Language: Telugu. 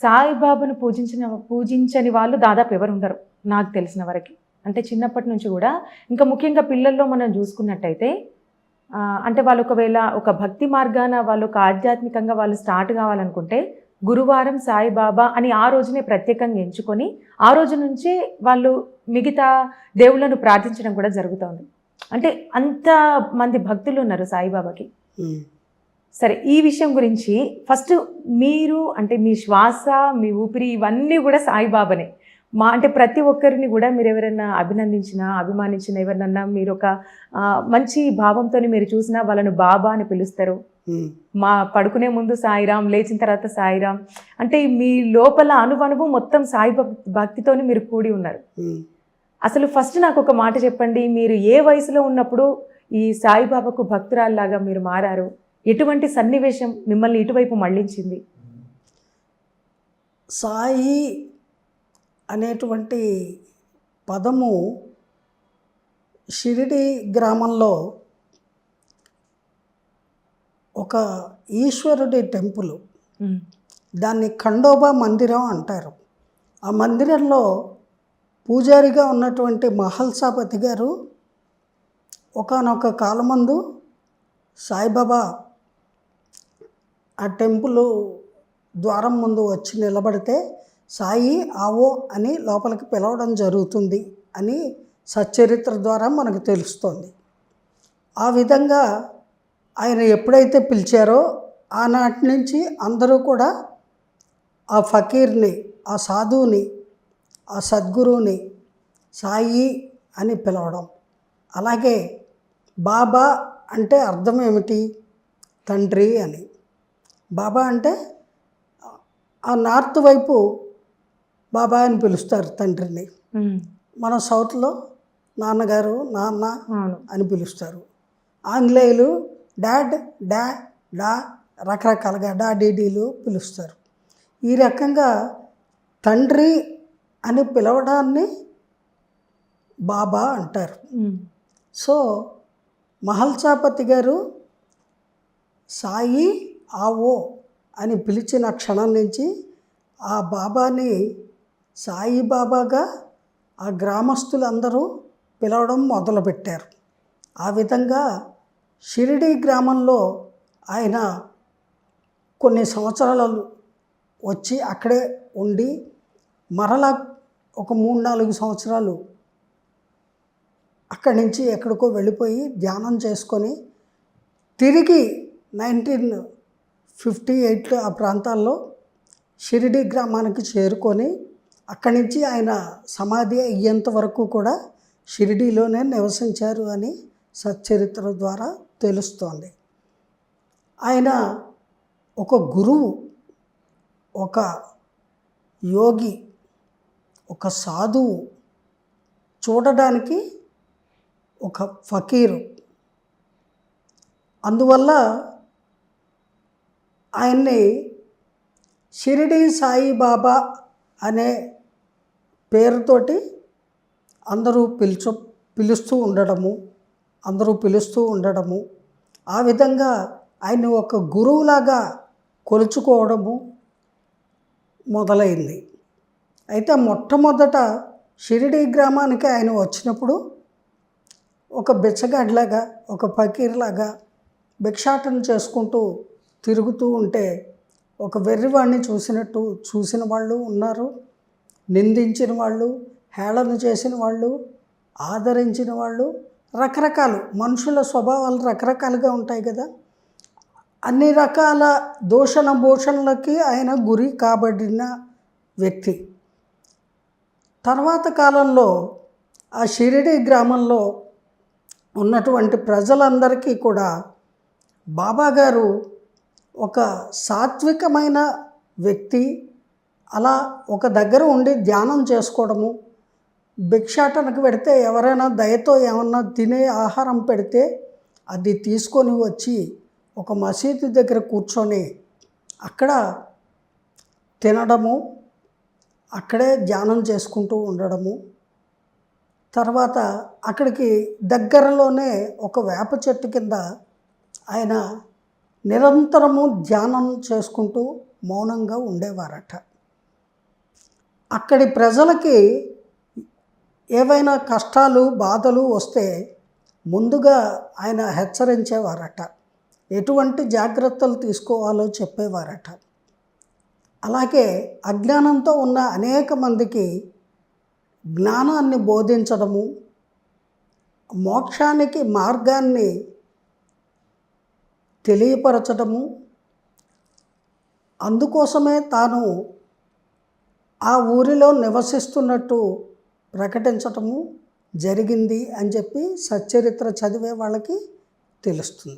సాయిబాబాను పూజించిన పూజించని వాళ్ళు దాదాపు ఎవరు ఉండరు నాకు తెలిసిన వరకు. అంటే చిన్నప్పటి నుంచి కూడా ఇంకా ముఖ్యంగా పిల్లల్లో మనం చూసుకున్నట్టయితే అంటే వాళ్ళు ఒకవేళ ఒక భక్తి మార్గాన వాళ్ళు ఒక ఆధ్యాత్మికంగా వాళ్ళు స్టార్ట్ కావాలనుకుంటే గురువారం సాయిబాబా అని ఆ రోజునే ప్రత్యేకంగా ఎంచుకొని ఆ రోజు నుంచే వాళ్ళు మిగతా దేవుళ్ళను ప్రార్థించడం కూడా జరుగుతోంది. అంటే అంత మంది భక్తులు ఉన్నారు సాయిబాబాకి. సరే ఈ విషయం గురించి ఫస్ట్ మీరు అంటే మీ శ్వాస మీ ఊపిరి ఇవన్నీ కూడా సాయిబాబానే. మా అంటే ప్రతి ఒక్కరిని కూడా మీరు ఎవరైనా అభినందించినా అభిమానించినా ఎవరినన్నా మీరు ఒక మంచి భావంతో మీరు చూసినా వాళ్ళను బాబా అని పిలుస్తారు. మా పడుకునే ముందు సాయిరాం లేచిన తర్వాత సాయిరాం అంటే మీ లోపల అనువనువు మొత్తం సాయి భక్- భక్తితోని మీరు కూడి ఉన్నారు. అసలు ఫస్ట్ నాకు ఒక మాట చెప్పండి. మీరు ఏ వయసులో ఉన్నప్పుడు ఈ సాయిబాబాకు భక్తురాల్లాగా మీరు మారారు? ఎటువంటి సన్నివేశం మిమ్మల్ని ఇటువైపు మళ్ళించింది? సాయి అనేటువంటి పదము షిరిడి గ్రామంలో ఒక ఈశ్వరుడి టెంపుల్. దాన్ని ఖండోబా మందిరం అంటారు. ఆ మందిరంలో పూజారిగా ఉన్నటువంటి మహల్సాపతి గారు ఒకానొక కాలమందు సాయిబాబా ఆ టెంపుల్ ద్వారం ముందు వచ్చి నిలబడితే సాయి ఆవో అని లోపలికి పిలవడం జరుగుతుంది అని సచ్చరిత్ర ద్వారా మనకు తెలుస్తోంది. ఆ విధంగా ఆయన ఎప్పుడైతే పిలిచారో ఆనాటి నుంచి అందరూ కూడా ఆ ఫకీర్ని ఆ సాధువుని ఆ సద్గురువుని సాయి అని పిలవడం. అలాగే బాబా అంటే అర్థం ఏమిటి? తండ్రి అని. బాబా అంటే ఆ నార్త్ వైపు బాబా అని పిలుస్తారు తండ్రిని. మన సౌత్లో నాన్నగారు నాన్న అని పిలుస్తారు. ఆంగ్లేయులు డాడ్ డా డా రకరకాలుగా డా డీడీలు పిలుస్తారు. ఈ రకంగా తండ్రి అని పిలవడాన్ని బాబా అంటారు. సో మహల్సాపతి గారు సాయి ఆవో అని పిలిచిన క్షణం నుంచి ఆ బాబాని సాయి బాబాగా ఆ గ్రామస్తులందరూ పిలవడం మొదలుపెట్టారు. ఆ విధంగా షిరిడి గ్రామంలో ఆయన కొన్ని సంవత్సరాలు వచ్చి అక్కడే ఉండి మరలా ఒక మూడు నాలుగు సంవత్సరాలు అక్కడి నుంచి ఎక్కడికో వెళ్ళిపోయి ధ్యానం చేసుకొని తిరిగి నైన్టీన్ ఫిఫ్టీ ఎయిట్ ఆ ప్రాంతాల్లో షిరిడి గ్రామానికి చేరుకొని అక్కడి నుంచి ఆయన సమాధి అయ్యేంత వరకు కూడా షిరిడీలోనే నివసించారు అని సచ్చరిత్ర ద్వారా తెలుస్తోంది. ఆయన ఒక గురువు ఒక యోగి ఒక సాధువు చూడడానికి ఒక ఫకీరు. అందువల్ల ఆయన్ని షిరిడి సాయిబాబా అనే పేరుతోటి అందరూ పిలుచు పిలుస్తూ ఉండడము అందరూ పిలుస్తూ ఉండడము ఆ విధంగా ఆయన్ని ఒక గురువులాగా కొలుచుకోవడము మొదలైంది. అయితే మొట్టమొదట షిరిడి గ్రామానికి ఆయన వచ్చినప్పుడు ఒక బిచ్చగాడిలాగా ఒక ఫకీర్లాగా భిక్షాటన చేసుకుంటూ తిరుగుతూ ఉంటే ఒక వెర్రివాడిని చూసినట్టు చూసిన వాళ్ళు ఉన్నారు. నిందించిన వాళ్ళు హేళన చేసిన వాళ్ళు ఆదరించిన వాళ్ళు రకరకాలు మనుషుల స్వభావాలు రకరకాలుగా ఉంటాయి కదా. అన్ని రకాల దోషణ భూషణలకి ఆయన గురి కాబడిన వ్యక్తి. తర్వాత కాలంలో ఆ షిరిడి గ్రామంలో ఉన్నటువంటి ప్రజలందరికీ కూడా బాబా గారు ఒక సాత్వికమైన వ్యక్తి అలా ఒక దగ్గర ఉండి ధ్యానం చేసుకోవడము భిక్షాటనకు పెడితే ఎవరైనా దయతో ఏమన్నా తినే ఆహారం పెడితే అది తీసుకొని వచ్చి ఒక మసీదు దగ్గర కూర్చొని అక్కడ తినడము అక్కడే ధ్యానం చేసుకుంటూ ఉండడము. తర్వాత అక్కడికి దగ్గరలోనే ఒక వేప చెట్టు కింద ఆయన నిరంతరము ధ్యానం చేసుకుంటూ మౌనంగా ఉండేవారట. అక్కడి ప్రజలకి ఏవైనా కష్టాలు బాధలు వస్తే ముందుగా ఆయన హెచ్చరించేవారట. ఎటువంటి జాగ్రత్తలు తీసుకోవాలో చెప్పేవారట. అలాగే అజ్ఞానంతో ఉన్న అనేక మందికి జ్ఞానాన్ని బోధించడము మోక్షానికి మార్గాన్ని తెలియపరచటము. అందుకోసమే తాను ఆ ఊరిలో నివసిస్తున్నట్టు ప్రకటించటము జరిగింది అని చెప్పి సచ్చరిత్ర చదివే వాళ్ళకి తెలుస్తుంది.